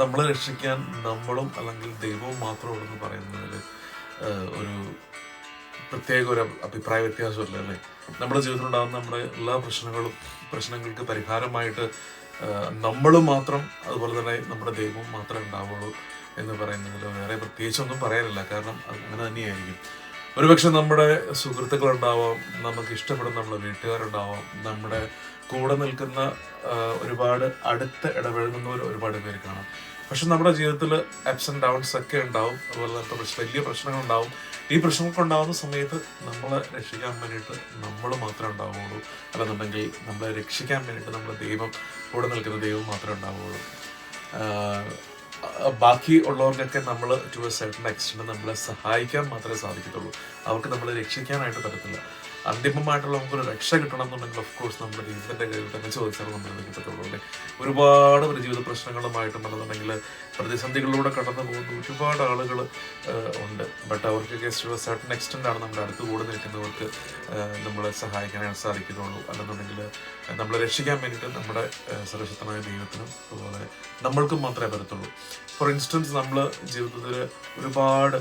നമ്മളെ രക്ഷിക്കാൻ നമ്മളും അല്ലെങ്കിൽ ദൈവവും മാത്രമുള്ളെന്ന് പറയുന്നതിൽ ഒരു പ്രത്യേക ഒരു അഭിപ്രായ വ്യത്യാസമില്ല അല്ലേ? നമ്മുടെ ജീവിതത്തിലുണ്ടാകുന്ന നമ്മുടെ എല്ലാ പ്രശ്നങ്ങളും പ്രശ്നങ്ങൾക്ക് പരിഹാരമായിട്ട് നമ്മൾ മാത്രം അതുപോലെ തന്നെ നമ്മുടെ ദൈവവും മാത്രമേ ഉണ്ടാവുള്ളൂ എന്ന് പറയുന്നതിൽ വേറെ പ്രത്യേകിച്ചൊന്നും പറയാനില്ല. കാരണം അങ്ങനെ തന്നെയായിരിക്കും. ഒരുപക്ഷെ നമ്മുടെ സുഹൃത്തുക്കളുണ്ടാവാം നമുക്ക് ഇഷ്ടപ്പെടുന്ന നമ്മുടെ വീട്ടുകാരുണ്ടാവാം നമ്മുടെ കൂടെ നിൽക്കുന്ന ഒരുപാട് അടുത്ത് ഇടപഴകുന്നവർ ഒരുപാട് പേര് കാണാം. പക്ഷെ നമ്മുടെ ജീവിതത്തിൽ അപ്സ് ആൻഡ് ഡൗൺസ് ഒക്കെ ഉണ്ടാവും. അതുപോലെ തന്നെ വലിയ പ്രശ്നങ്ങൾ ഉണ്ടാവും ഈ പ്രശ്നങ്ങളൊക്കെ ഉണ്ടാകുന്ന സമയത്ത് നമ്മളെ രക്ഷിക്കാൻ വേണ്ടിയിട്ട് നമ്മൾ മാത്രമേ ഉണ്ടാവുകയുള്ളൂ. അല്ലെന്നുണ്ടെങ്കിൽ നമ്മളെ രക്ഷിക്കാൻ വേണ്ടിയിട്ട് നമ്മുടെ ദൈവം കൂടെ നിൽക്കുന്ന ദൈവം മാത്രമേ ഉണ്ടാവുള്ളൂ ആഹ് ബാക്കി ഉള്ളവർക്കൊക്കെ നമ്മൾ ടു എ സർട്ടൺ എക്സ്റ്റെൻഡ് നമ്മളെ സഹായിക്കാൻ മാത്രമേ സാധിക്കത്തുള്ളൂ. അവർക്ക് നമ്മളെ രക്ഷിക്കാനായിട്ട് പറ്റത്തില്ല. അന്തിമമായിട്ടുള്ള നമുക്കൊരു രക്ഷ കിട്ടണം എന്നുണ്ടെങ്കിൽ ഓഫ് കോഴ്സ് നമ്മുടെ ദൈവത്തിന്റെ കയ്യിൽ തന്നെ ചോദിച്ചാൽ നമ്മൾ കിട്ടത്തുള്ളൂ. അല്ലേ? ഒരുപാട് ഒരു ജീവിത പ്രശ്നങ്ങളുമായിട്ടും അല്ലെന്നുണ്ടെങ്കിൽ പ്രതിസന്ധികളിലൂടെ കടന്നു പോകുന്ന ഒരുപാട് ആളുകൾ ഉണ്ട്. ബട്ട് അവർക്ക് സർട്ടൺ എക്സ്റ്റെന്റ് ആണ് നമ്മുടെ അടുത്ത് കൂടെ നിൽക്കുന്നവർക്ക് നമ്മൾ നമ്മളെ സഹായിക്കാനായിട്ട് സാധിക്കുന്നുള്ളൂ അല്ലെന്നുണ്ടെങ്കിൽ നമ്മളെ രക്ഷിക്കാൻ വേണ്ടിയിട്ട് നമ്മുടെ സുരക്ഷിതമായ ദൈവത്തിനും അതുപോലെ നമ്മൾക്കും മാത്രമേ പറ്റത്തുള്ളൂ. ഫോർ ഇൻസ്റ്റൻസ് നമ്മൾ ജീവിതത്തിൽ ഒരുപാട്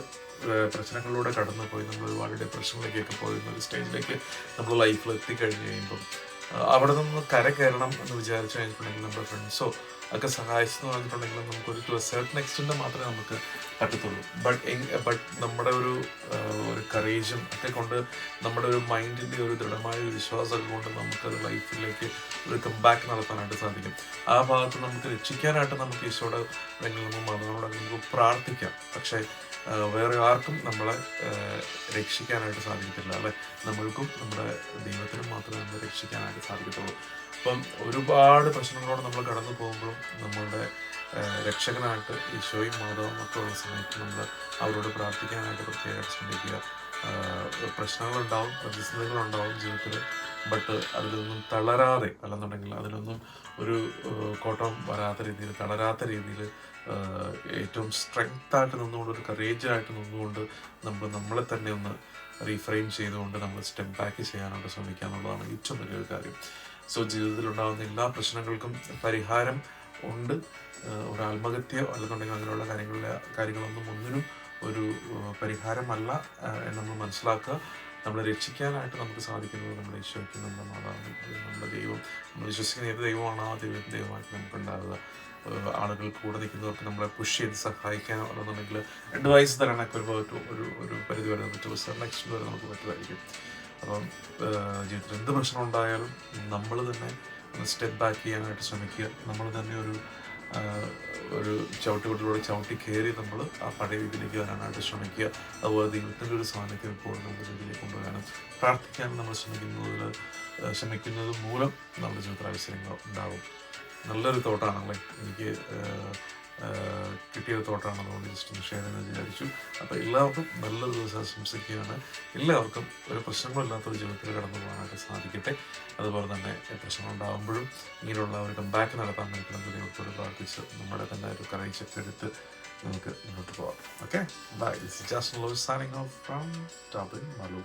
പ്രശ്നങ്ങളിലൂടെ കടന്നു പോയി നമ്മൾ ഒരുപാട് ഡിപ്രഷനിലേക്കൊക്കെ പോയിരുന്ന ഒരു സ്റ്റേജിലേക്ക് നമ്മൾ ലൈഫിൽ എത്തിക്കഴിഞ്ഞ് കഴിയുമ്പം അവിടെ നിന്ന് കര കയറണം എന്ന് വിചാരിച്ചു കഴിഞ്ഞിട്ടുണ്ടെങ്കിൽ നമ്മുടെ ഫ്രണ്ട്സോ ഒക്കെ സഹായിച്ചെന്ന് പറഞ്ഞിട്ടുണ്ടെങ്കിൽ നമുക്കൊരു ടു സർട്ടൺ എക്സ്റ്റെന്റ് മാത്രമേ നമുക്ക് പറ്റത്തുള്ളൂ. ബട്ട് ബട്ട് നമ്മുടെ ഒരു കറേജും ഒക്കെ കൊണ്ട് നമ്മുടെ ഒരു മൈൻഡിന്റെ ഒരു ദൃഢമായ ഒരു വിശ്വാസമൊക്കെ കൊണ്ട് നമുക്കത് ലൈഫിലേക്ക് ഒരു കംബാക്ക് നടത്താനായിട്ട് സാധിക്കും. ആ ഭാഗത്ത് നമുക്ക് രക്ഷിക്കാനായിട്ട് നമുക്ക് ഈശോയുടെ അല്ലെങ്കിൽ മതങ്ങളോട് നമുക്ക് പ്രാർത്ഥിക്കാം. പക്ഷേ വേറെ ആർക്കും നമ്മളെ രക്ഷിക്കാനായിട്ട് സാധിക്കത്തില്ല അല്ലെ? നമ്മൾക്കും നമ്മുടെ ദൈവത്തിനും മാത്രമേ നമ്മളെ രക്ഷിക്കാനായിട്ട് സാധിക്കത്തുള്ളൂ. അപ്പം ഒരുപാട് പ്രശ്നങ്ങളോട് നമ്മൾ കടന്നു പോകുമ്പോഴും നമ്മളുടെ രക്ഷകനായിട്ട് ഈശോയും മാധവും ഒക്കെ ഉള്ള സമയത്ത് നമ്മൾ അവരോട് പ്രാർത്ഥിക്കാനായിട്ട് പ്രത്യേകമായിട്ട് ശ്രമിക്കുക. പ്രശ്നങ്ങളുണ്ടാവും പ്രതിസന്ധികളുണ്ടാവും ജീവിതത്തിൽ ബട്ട് അതിലൊന്നും തളരാതെ അല്ലെന്നുണ്ടെങ്കിൽ അതിലൊന്നും ഒരു കോട്ടം വരാത്ത രീതിയിൽ തളരാത്ത രീതിയിൽ ഏറ്റവും സ്ട്രെങ്ത് ആയിട്ട് നിന്നുകൊണ്ട് ഒരു കറേജായിട്ട് നിന്നുകൊണ്ട് നമ്മൾ നമ്മളെ തന്നെ ഒന്ന് റീഫ്രെയിം ചെയ്തുകൊണ്ട് നമ്മൾ സ്റ്റെപ്പ് ബാക്ക് ചെയ്യാനായിട്ട് ശ്രമിക്കുക എന്നുള്ളതാണ് ഏറ്റവും വലിയൊരു കാര്യം. സോ ജീവിതത്തിൽ ഉണ്ടാകുന്ന എല്ലാ പ്രശ്നങ്ങൾക്കും പരിഹാരം ഉണ്ട്. ഒരു ആത്മഹത്യ അല്ലെന്നുണ്ടെങ്കിൽ അങ്ങനെയുള്ള കാര്യങ്ങളിലെ കാര്യങ്ങളൊന്നും ഒന്നിനും ഒരു പരിഹാരമല്ല എന്നൊന്ന് മനസ്സിലാക്കുക. നമ്മളെ രക്ഷിക്കാനായിട്ട് നമുക്ക് സാധിക്കുന്നത് നമ്മുടെ ഈശോയ്ക്ക് നമ്മുടെ നമ്മുടെ ദൈവം. നമ്മൾ വിശ്വസിക്കുന്ന ഏത് ദൈവമാണ് ആ ദൈവ ദൈവമായിട്ട് നമുക്ക് ഉണ്ടാവുക ആളുകൾ കൂടെ നിൽക്കുന്നവർക്ക് നമ്മളെ പുഷ് ചെയ്ത് സഹായിക്കാനോ അല്ലെന്നുണ്ടെങ്കിൽ അഡ്വൈസ് തരാനൊക്കെ ഒരു പറ്റും ഒരു ഒരു പരിധി വരെ പറ്റും നെക്സ്റ്റ് വരെ നമുക്ക് പറ്റുമായിരിക്കും. അപ്പം ജീവിതത്തിൽ എന്ത് പ്രശ്നം ഉണ്ടായാലും നമ്മൾ തന്നെ ഒന്ന് സ്റ്റെപ്പ് ബാക്ക് ചെയ്യാനായിട്ട് ശ്രമിക്കുക. നമ്മൾ തന്നെ ഒരു ഒരു ചവിട്ടുകൊട്ടിലൂടെ ചവിട്ടി കയറി നമ്മൾ ആ പഴയ വീട്ടിലേക്ക് വരാനായിട്ട് ശ്രമിക്കുക. അതുപോലെ ദൈവത്തിന്റെ ഒരു സാന്നിധ്യം ഇപ്പോൾ നമ്മുടെ ജീവിതത്തിലേക്ക് കൊണ്ടുവരാനും പ്രാർത്ഥിക്കാനും നമ്മൾ ശ്രമിക്കുന്നതിൽ ശ്രമിക്കുന്നത് മൂലം നമ്മുടെ ജീവിതത്തിൽ അവസരങ്ങൾ ഉണ്ടാകും. നല്ലൊരു തോട്ടാണല്ലേ? എനിക്ക് കിട്ടിയ തോട്ടാണ് അതുകൊണ്ട് ജസ്റ്റ് ഷെയർ എന്ന് വിചാരിച്ചു. അപ്പോൾ എല്ലാവർക്കും നല്ലൊരു ദിവസം ആശംസിക്കുകയാണ്. എല്ലാവർക്കും ഒരു പ്രശ്നങ്ങളില്ലാത്തൊരു ജീവിതത്തിൽ കടന്നു പോകാനായിട്ട് സാധിക്കട്ടെ. അതുപോലെ തന്നെ പ്രശ്നം ഉണ്ടാകുമ്പോഴും ഇങ്ങനെയുള്ള ഒരു കമ്പാക്ക് നടത്താൻ വേണ്ടി ദൈവത്തോട് പ്രാർത്ഥിച്ച് നമ്മുടെ തന്നെ ഒരു കറയിച്ചൊക്കെ എടുത്ത് നമുക്ക് മുന്നോട്ട് പോകാം. Okay bye this just signing off from ടബിൻ Malu